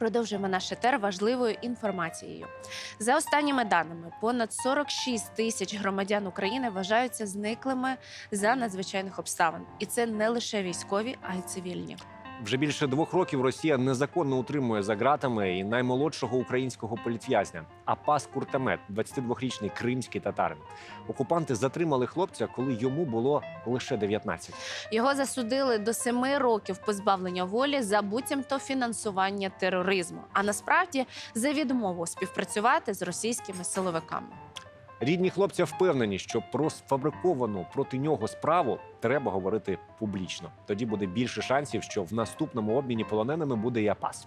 Продовжуємо наш етер важливою інформацією. За останніми даними, понад 46 тисяч громадян України вважаються зниклими за надзвичайних обставин, і це не лише військові, а й цивільні. Вже більше двох років Росія незаконно утримує за ґратами і наймолодшого українського політв'язня Апас Куртамет, 22-річний кримський татарин. Окупанти затримали хлопця, коли йому було лише 19. Його засудили до семи років позбавлення волі за буцімто фінансування тероризму, а насправді за відмову співпрацювати з російськими силовиками. Рідні хлопця впевнені, що про сфабриковану проти нього справу треба говорити публічно. Тоді буде більше шансів, що в наступному обміні полоненими буде і Апас.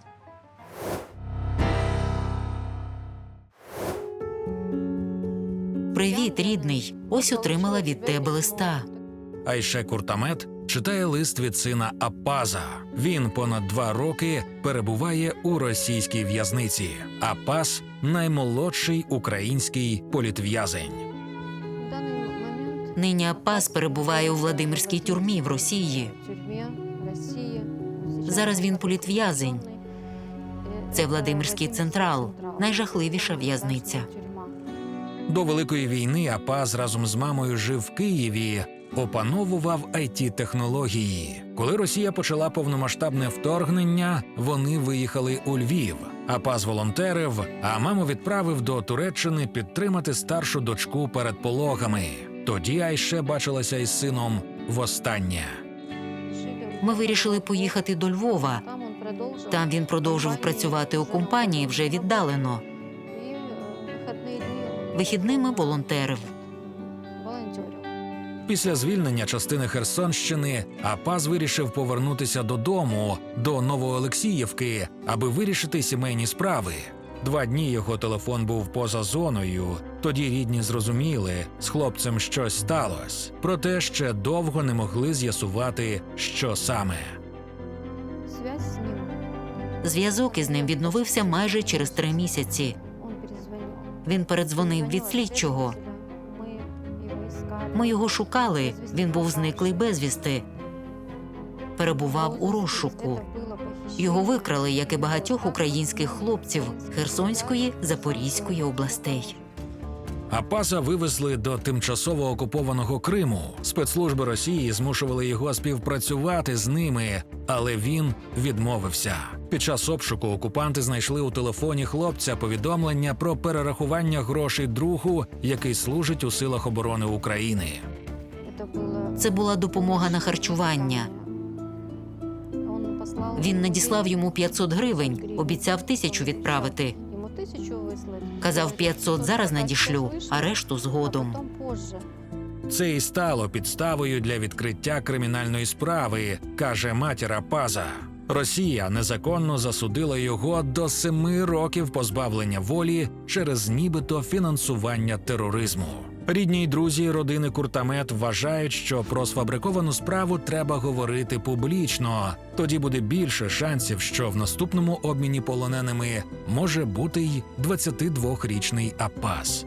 Привіт, рідний. Ось отримала від тебе листа. Айше Куртамет читає лист від сина Апаза. Він понад два роки перебуває у російській в'язниці. Апаз наймолодший український політв'язень. Нині Апас перебуває у Владимирській тюрмі в Росії. Зараз він політв'язень. Це Владимирський централ, найжахливіша в'язниця. До великої війни Апаз разом з мамою жив в Києві. Опановував it технології. Коли Росія почала повномасштабне вторгнення, вони виїхали у Львів. Апаз волонтерив, а маму відправив до Туреччини підтримати старшу дочку перед пологами. Тоді Айше бачилася із сином востаннє. Ми вирішили поїхати до Львова. Там він продовжив працювати у компанії вже віддалено. Вихідними волонтерив. Після звільнення частини Херсонщини Апаз вирішив повернутися додому до Новоолексіївки, аби вирішити сімейні справи. Два дні його телефон був поза зоною. Тоді рідні зрозуміли, з хлопцем щось сталося. Проте ще довго не могли з'ясувати, що саме. Связь з ним. Зв'язок із ним відновився майже через три місяці. Він передзвонив від слідчого. Ми його шукали. Він був зниклий безвісти. Перебував у розшуку. Його викрали, як і багатьох українських хлопців Херсонської, Запорізької областей. Апаса вивезли до тимчасово окупованого Криму. Спецслужби Росії змушували його співпрацювати з ними, але він відмовився. Під час обшуку окупанти знайшли у телефоні хлопця повідомлення про перерахування грошей другу, який служить у силах оборони України. Це, була допомога на харчування. Він надіслав йому 500 гривень, обіцяв тисячу відправити. Казав, 500 зараз надішлю, а решту згодом. Це і стало підставою для відкриття кримінальної справи, каже матіра Паза. Росія незаконно засудила його до семи років позбавлення волі через нібито фінансування тероризму. Рідні друзі родини Куртамет вважають, що про сфабриковану справу треба говорити публічно. Тоді буде більше шансів, що в наступному обміні полоненими може бути й 22-річний Апас.